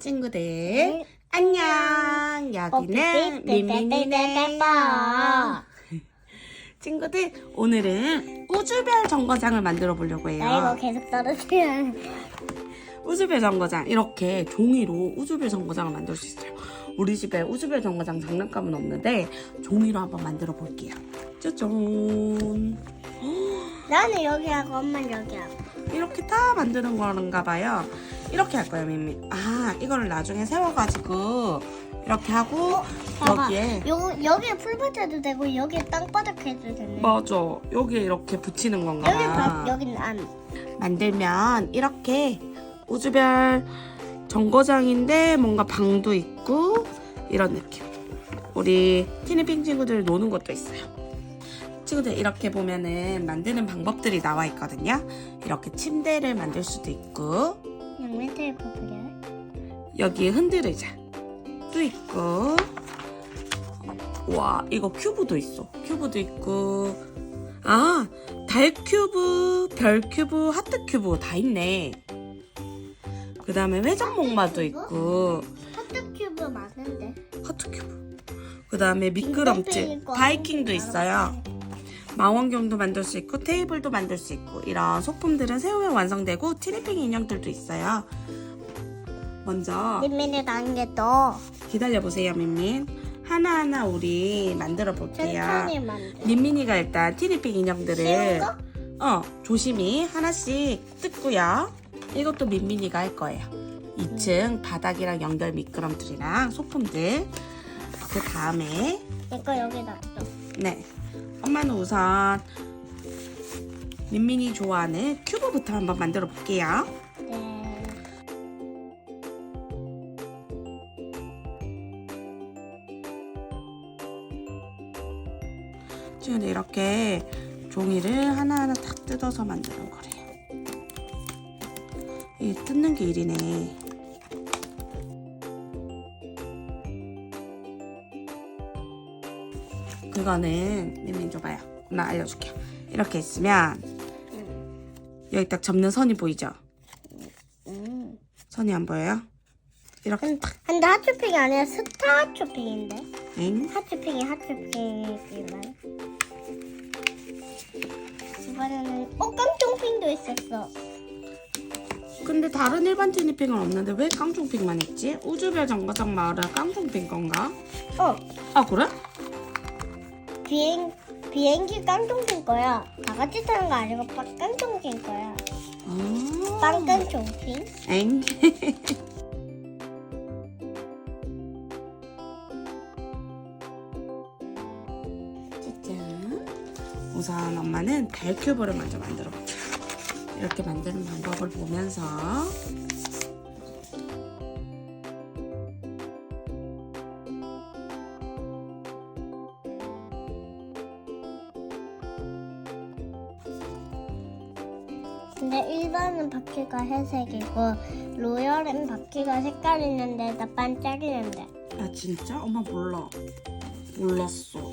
친구들. 안녕. 여기는 민민이네. 친구들 오늘은 우주별 정거장을 만들어 보려고 나 이거 해요 계속 떨어뜨려. 우주별 정거장 이렇게 종이로 우주별 정거장을 만들 수 있어요. 우리 집에 우주별 정거장 장난감은 없는데 종이로 한번 만들어 볼게요. 짜잔. 나는 여기 하고 엄마는 여기 하고. 이렇게 다 만드는 거인가 봐요. 이렇게 할 거예요, 민미. 아, 이거를 나중에 세워가지고 이렇게 하고 봐봐. 여기에 요 여기에 풀밭 해도 되고 여기에 땅바닥 해도 되네. 맞아. 여기에 이렇게 붙이는 건가 여기 봐. 밥 여기는 안. 만들면 이렇게 우주별 정거장인데 뭔가 방도 있고 이런 느낌. 우리 티니핑 친구들 노는 것도 있어요. 친구들 이렇게 보면은 만드는 방법들이 나와 있거든요. 이렇게 침대를 만들 수도 있고 여기에 흔들의자도 있고. 와 이거 큐브도 있어. 큐브도 있고. 아 달 큐브 별 큐브 하트 큐브 다 있네. 그 다음에 회전 목마도 있고. 하트 큐브 많은데. 하트 큐브. 그 다음에 미끄럼틀 바이킹도 있어요 망원경도 만들 수 있고 테이블도 만들 수 있고 이런 소품들은 세우면 완성되고 티니핑 인형들도 있어요 먼저 민민이 더 기다려보세요, 민민. 하나하나 우리 만들어 볼게요. 천천히 만들. 민민이가 일단 티니핑 인형들을 쉬운? 어 조심히 하나씩 뜯고요. 이것도 민민이가 할 거예요. 2층 바닥이랑 연결 미끄럼틀이랑 소품들. 그 다음에 이거 여기 놨어. 네 엄마는 우선 민민이 좋아하는 큐브부터 한번 만들어 볼게요. 네. 지금 이렇게 종이를 하나하나 탁 뜯어서 만드는 거래요. 이 뜯는 게 일이네. 그거는 민민 줘봐요. 나 알려줄게요. 이렇게 있으면 여기 딱 접는 선이 보이죠? 음. 선이 안 보여요? 이렇게 탁. 근데 핫쇼핑이 아니라 스타 핫쇼핑인데. 엥? 핫쇼핑이 핫쇼핑이지만. 이번에는 어 깡통핑도 있었어. 근데 다른 일반 티니핑은 없는데 왜 깡통핑만 있지? 우주별 정거장 마을은 깡통핑 건가? 어 아 그래? 비행 비행기 깡통핑 거야. 다 같이 타는 거 아니고 빵 깡통핑 거야. 아. 빵 깡통핑. 엥? 짜잔. 우선 엄마는 달 큐브를 먼저 만들어 볼게요. 이렇게 만드는 방법을 보면서 회색이고 로열은 바퀴가 색깔 있는데 나 반짝이는데. 아 진짜? 엄마 몰라. 몰랐어.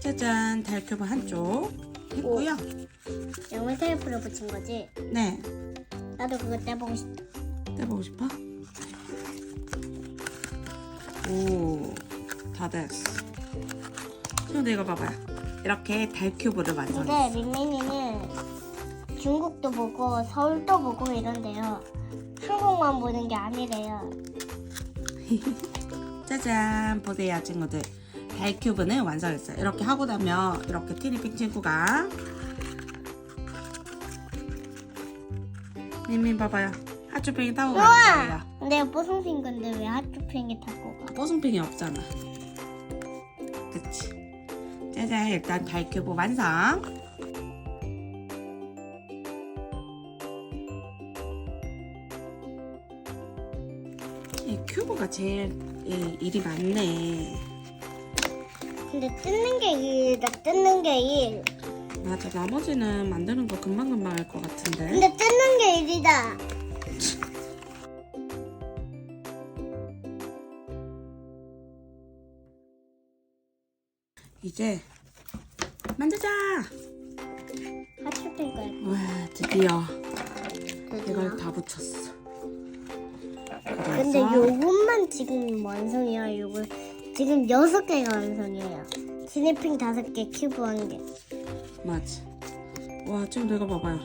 짜잔 달 큐브 한쪽 했고요. 영어 테이프를 붙인 거지. 네. 나도 그거 떼보고 싶다. 떼보고 싶어? 오, 다 됐어. 근데 이거 봐봐요. 이렇게 달 큐브를 완성했어. 근데 민민이는 중국도 보고 서울도 보고 이런데요. 한국만 보는 게 아니래요. 짜잔, 보세요, 친구들. 달 큐브는 완성했어요. 이렇게 하고 나면 이렇게 티니핑 친구가 민민 봐봐요. 핫쇼핑이 타고 가는! 거예요. 근데 뽀송핑 건데 왜 핫쇼핑이 타고 가? 뽀송핑이 없잖아. 그치? 짜잔, 일단 달 큐브 완성. 제일 이, 일이 많네. 근데 뜯는 게 일이다. 뜯는 게 일. 맞아, 나머지는 만드는 거 금방금방 할 것 같은데. 근데 뜯는 게 일이다. 이제 만들자! 거야. 와, 드디어. 이걸 다 붙였어. 근데 요것만 지금 완성이야. 요거 지금 여섯 개가 완성이에요. 지니핑 다섯 개, 큐브 한 개. 맞아. 와, 지금 내가 봐봐요.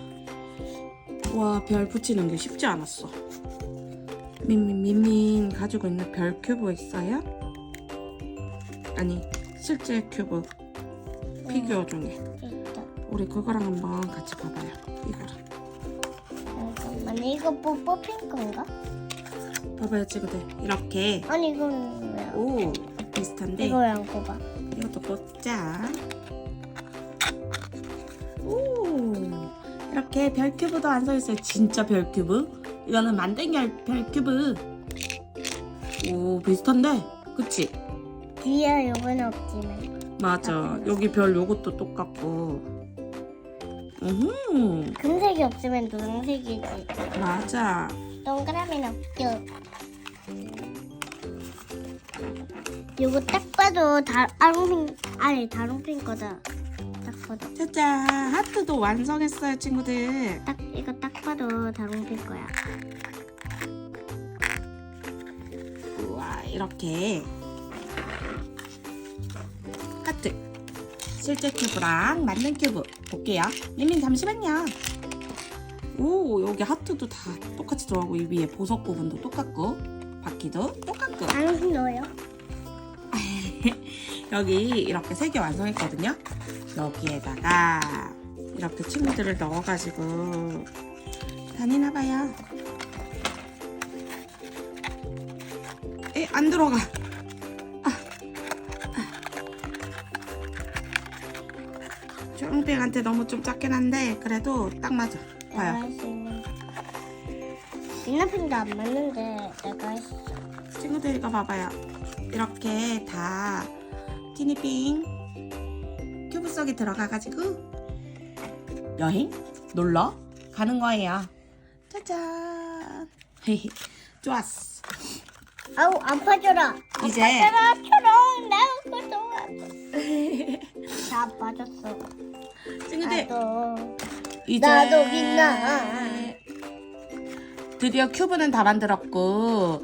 와, 별 붙이는 게 쉽지 않았어. 민민, 민민 가지고 있는 별 큐브 있어요? 아니, 실제 큐브 피규어 중에. 일단 우리 그거랑 한번 같이 봐봐요. 이거랑. 잠깐만 이거 뭐 뽑힌 건가? 봐봐요, 친구들. 이렇게. 아니 이건 왜? 오, 비슷한데. 이거 왜안 꼽아? 이것도 꽂자. 오, 이렇게 별 큐브도 완성했어요. 진짜 별 큐브. 이거는 만든 게별 큐브. 오, 비슷한데? 그치? 뒤에 요거는 없지만 맞아. 여기 별 요것도 똑같고. 음, 금색이 없으면 노란색이지. 맞아. 동그라미는 없죠. 요거 딱 봐도 다롱핑 아니 다롱핑 거다. 딱 봐도 짜잔, 하트도 완성했어요, 친구들. 딱 이거 딱 봐도 다롱핑 거야. 우와, 이렇게 하트 실제 큐브랑 만든 큐브 볼게요. 민민 잠시만요. 오, 여기 하트도 다 똑같이 들어가고 이 위에 보석 부분도 똑같고 바퀴도 똑같고 다롱핑 넣어요. 여기 이렇게 세 개 완성했거든요. 여기에다가 이렇게 친구들을 넣어가지고 다니나 봐요. 에, 안 들어가. 아. 초롱핑한테 너무 좀 작긴 한데 그래도 딱 맞아. 봐요. 민나핑도 안 맞는데 내가 했어. 친구들 이거 봐봐요. 이렇게 다 티니핑 큐브 속에 들어가가지고 여행 놀러 가는 거예요. 짜잔. 좋았어. 아우 아파져라. 이제- 아파져라 초롱 나 그거 도와줘. 다 빠졌어. 친구들 나도 이제 나도 빛나. 드디어 큐브는 다 만들었고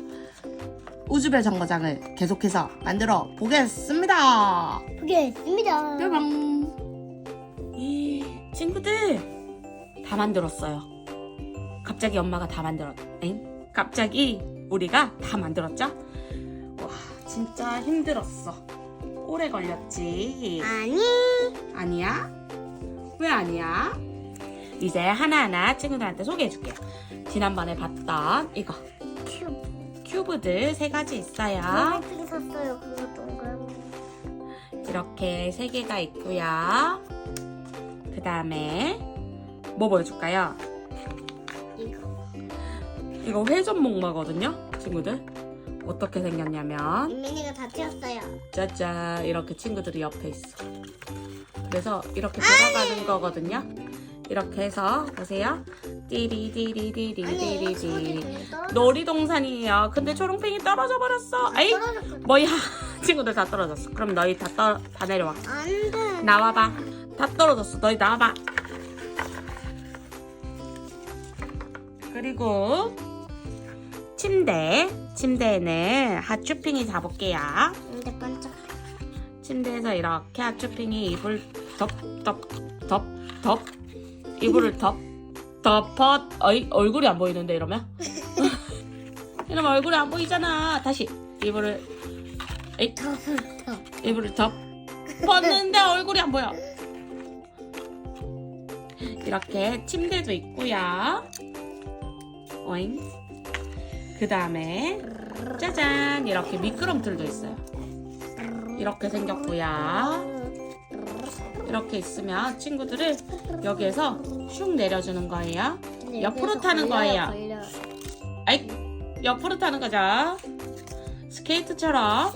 우주별 정거장을 계속해서 만들어 보겠습니다. 보겠습니다. 뾰롱. 친구들 다 만들었어요. 갑자기 엄마가 다 만들었. 엥? 갑자기 우리가 다 만들었죠? 와 진짜 힘들었어. 오래 걸렸지. 아니 아니야? 왜 아니야? 이제 하나하나 친구들한테 소개해줄게요. 지난번에 봤던 이거 큐브. 큐브들 세 가지 있어요. 핑 샀어요. 그거 동그라미. 이렇게 세 개가 있고요. 그 다음에 뭐 보여줄까요? 이거. 이거 회전 목마거든요, 친구들. 어떻게 생겼냐면 민민이가 다 튀었어요. 짜잔 이렇게 친구들이 옆에 있어. 그래서 이렇게 돌아가는 거거든요. 이렇게 해서 보세요. 띠리디리디리디리디. 놀이동산이에요. 근데 초롱팽이 떨어져 버렸어. 에이 떨어졌거든. 뭐야? 친구들 다 떨어졌어. 그럼 너희 다, 떨, 다 내려와. 안돼. 나와봐. 다 떨어졌어. 너희 나와봐. 그리고 침대. 침대에는 핫쇼핑이 잡을게요. 근데 반짝. 침대에서 이렇게 핫쇼핑이 이불 덮 덮 덮 이불을 덮 덮어 어이 얼굴이 안 보이는데 이러면 이러면 얼굴이 안 보이잖아. 다시 이불을 에이. 이불을 덮 벗는데 얼굴이 안 보여. 이렇게 침대도 있고요. 오잉. 그 다음에 짜잔 이렇게 미끄럼틀도 있어요. 이렇게 생겼고요. 이렇게 있으면 친구들을 여기에서 슉 내려주는 거예요. 근데 옆으로 타는 걸려요, 거예요. 걸려. 아이 옆으로 타는 거죠. 스케이트처럼.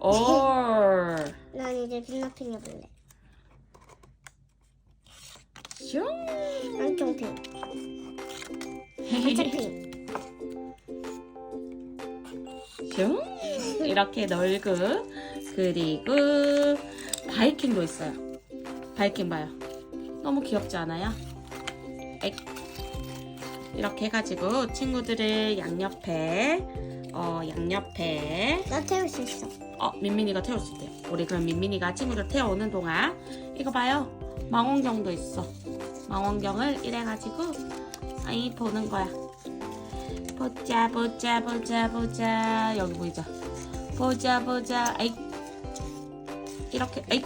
오. 난 이제 빛나핑 해볼래. 슝. 안경핑. 반짝핑. 슝 이렇게 넓고 그리고 바이킹도 있어요. 바이킹 봐요. 너무 귀엽지 않아요? 에이. 이렇게 해가지고 친구들을 양옆에 어 양옆에 나 태울 수 있어. 어 민민이가 태울 수 있대요. 우리 그럼 민민이가 친구들 태워오는 동안 이거 봐요. 망원경도 있어. 망원경을 이래가지고 아이 보는 거야. 보자 보자 보자 보자 여기 보이죠? 보자 보자 아이 이렇게 아이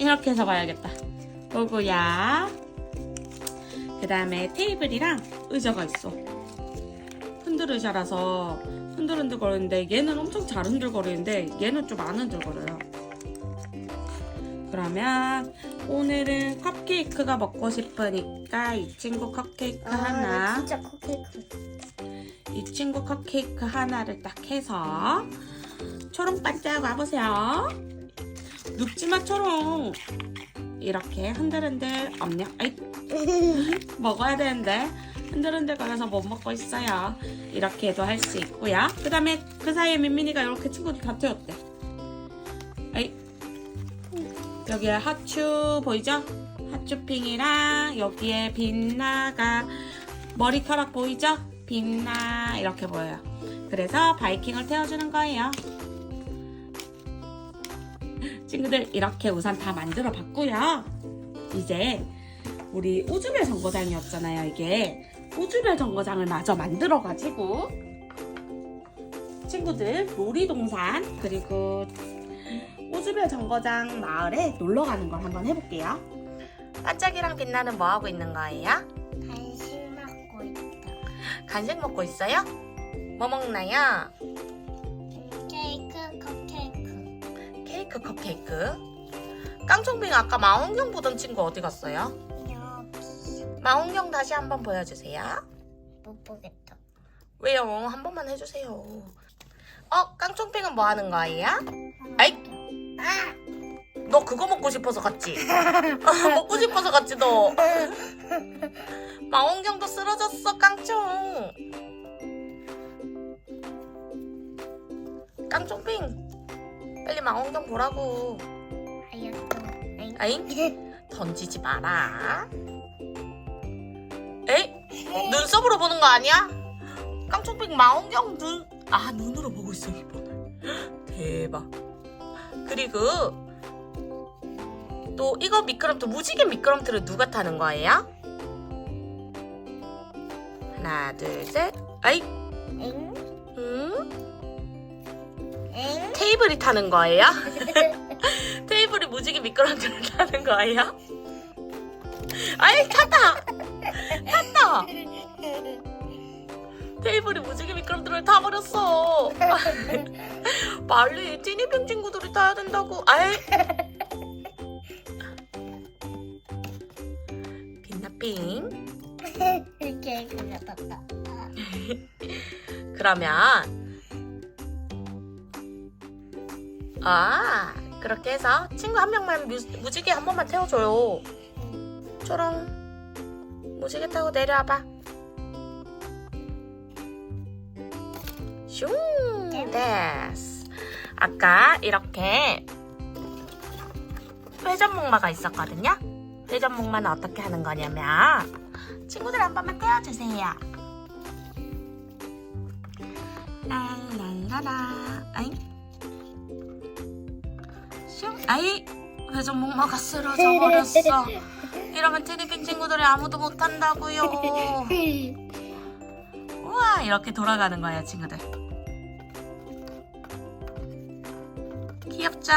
이렇게 해서 봐야겠다. 보고야. 그 다음에 테이블이랑 의자가 있어. 흔들 의자라서 흔들흔들 거리는데 얘는 엄청 잘 흔들거리는데 얘는 좀 안 흔들거려요. 그러면 오늘은 컵케이크가 먹고 싶으니까 이 친구 컵케이크 아, 나 하나, 진짜 컵케이크. 이 친구 컵케이크 하나를 딱 해서 초롱 반짝 와보세요. 눕지마 초롱. 이렇게 흔들흔들 엄냐 아이 먹어야 되는데 흔들흔들 거려서 못 먹고 있어요. 이렇게도 할 수 있고요. 그 다음에 그 사이에 민민이가 이렇게 친구들 다 태웠대. 아이 여기에 하츄 보이죠? 하츄핑이랑 여기에 빛나가 머리카락 보이죠? 빛나 이렇게 보여요. 그래서 바이킹을 태워주는 거예요. 친구들 이렇게 우선 다 만들어 봤고요. 이제 우리 우주별 정거장이었잖아요. 이게 우주별 정거장을 마저 만들어 가지고 친구들 놀이동산 그리고 우주별 정거장 마을에 놀러 가는 걸 한번 해볼게요. 반짝이랑 빛나는 뭐 하고 있는 거예요? 간식 먹고 있다. 간식 먹고 있어요? 뭐 먹나요? 케이크. 케이크 컵케이크. 깡총빙 아까 망원경 보던 친구 어디 갔어요? 여기. 망원경 다시 한번 보여주세요. 못 보겠다. 왜요? 한 번만 해주세요. 어, 깡총빙은 뭐 하는 거예요? 아이. 아! 너 그거 먹고 싶어서 갔지? 먹고 싶어서 갔지 너. 망원경도 쓰러졌어 깡총. 깡총빙 빨리 망원 경 보라고. 알았어. 아잉? 던지지 마라. 에이? 눈썹으로 보는 거 아니야? 깡총빙 망원경 눈, 아, 눈으로 보고 있어, 이번을. 대박. 그리고 또 이거 미끄럼틀, 무지개 미끄럼틀을 누가 타는 거예요? 하나, 둘, 셋. 아이, 엥? 테이블이 타는 거예요? 테이블이 무지개 미끄럼틀을 타는 거예요? 아이, 탔다! 탔다! 테이블이 무지개 미끄럼틀을 타버렸어. 빨리 티니빙 친구들이 타야 된다고. 아이. 빛나핑. 케이크가 떴다. 그러면 아 그렇게 해서 친구 한 명만 무, 무지개 한 번만 태워줘요. 초롱 무지개 타고 내려와봐. 슝 됐어. 아까 이렇게 회전목마가 있었거든요. 회전목마는 어떻게 하는 거냐면 친구들 한 번만 태워주세요. 랄랄라라 아이 슝 아이 회전목마가 쓰러져 버렸어. 이러면 티니핑 친구들이 아무도 못한다고요. 우와 이렇게 돌아가는 거예요 친구들. 귀엽죠?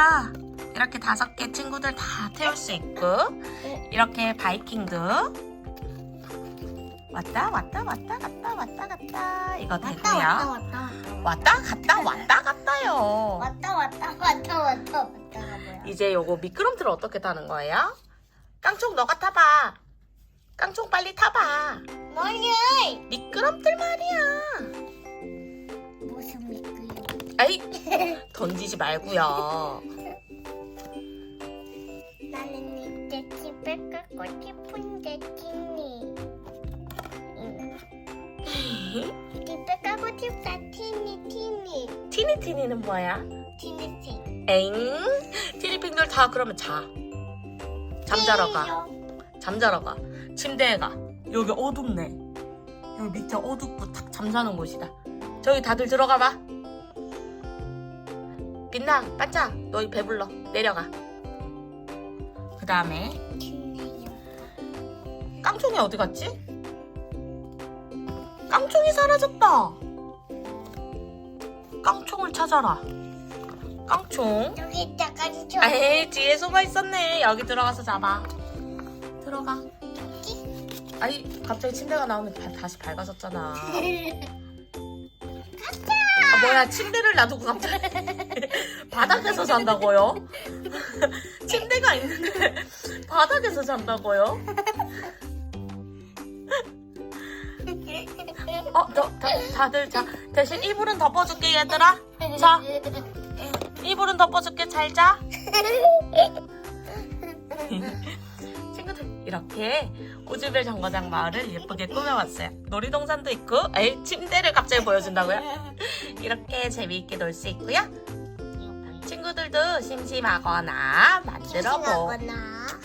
이렇게 다섯 개 친구들 다 태울 수 있고 이렇게 바이킹도. 왔다 왔다 왔다 갔다 왔다 갔다. 이거 왔다 되고요. 왔다 왔다 왔다. 갔다 왔다 갔다요. 왔다 왔다 왔다 왔다? 이제 요거 미끄럼틀을 어떻게 타는 거예요? 깡총 너가 타봐. 깡총 빨리 타봐. 뭐냐? 미끄럼틀 말이야. 무슨 미끄럼? 아이 던지지 말고요. 나는 이제 집에 가고 싶은데 티니. 응. 집에 가고 싶다 티니 티니 티니티니는 뭐야? 티니 티. 엥? 티니핑들 다 그러면 자. 잠자러 가. 잠자러 가. 침대에 가. 여기 어둡네. 여기 밑에 어둡고 탁 잠자는 곳이다. 저기 다들 들어가 봐. 빛나, 반짝, 너희 배불러. 내려가. 그 다음에 깡총이 어디 갔지? 깡총이 사라졌다. 깡총을 찾아라. 깡총. 여기 있다까지 줘. 에이 뒤에 숨어 있었네. 여기 들어가서 잡아. 들어가. 아니 갑자기 침대가 나오면 다, 다시 밝아졌잖아. 아 뭐야 침대를 놔두고 갑자기 바닥에서 잔다고요? 침대가 있는데 바닥에서 잔다고요? 어, 저, 다, 다들 자 대신 이불은 덮어줄게 얘들아. 자. 이불은 덮어줄게 잘 자. 친구들 이렇게 우즈벨 정거장 마을을 예쁘게 꾸며봤어요. 놀이동산도 있고, 에이 침대를 갑자기 보여준다고요? 이렇게 재미있게 놀 수 있고요. 친구들도 심심하거나 만들어보.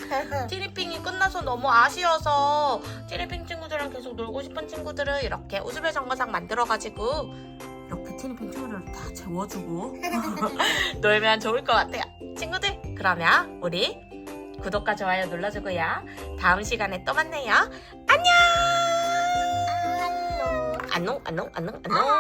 티니핑이 끝나서 너무 아쉬워서 티니핑 친구들이랑 계속 놀고 싶은 친구들은 이렇게 우즈벨 정거장 만들어가지고 이렇게 티니핑 친구들을 다 재워주고 놀면 좋을 것 같아요. 친구들 그러면 우리 구독과 좋아요 눌러주고요. 다음 시간에 또 만나요. 안녕. 안녕 안녕 안녕 안녕.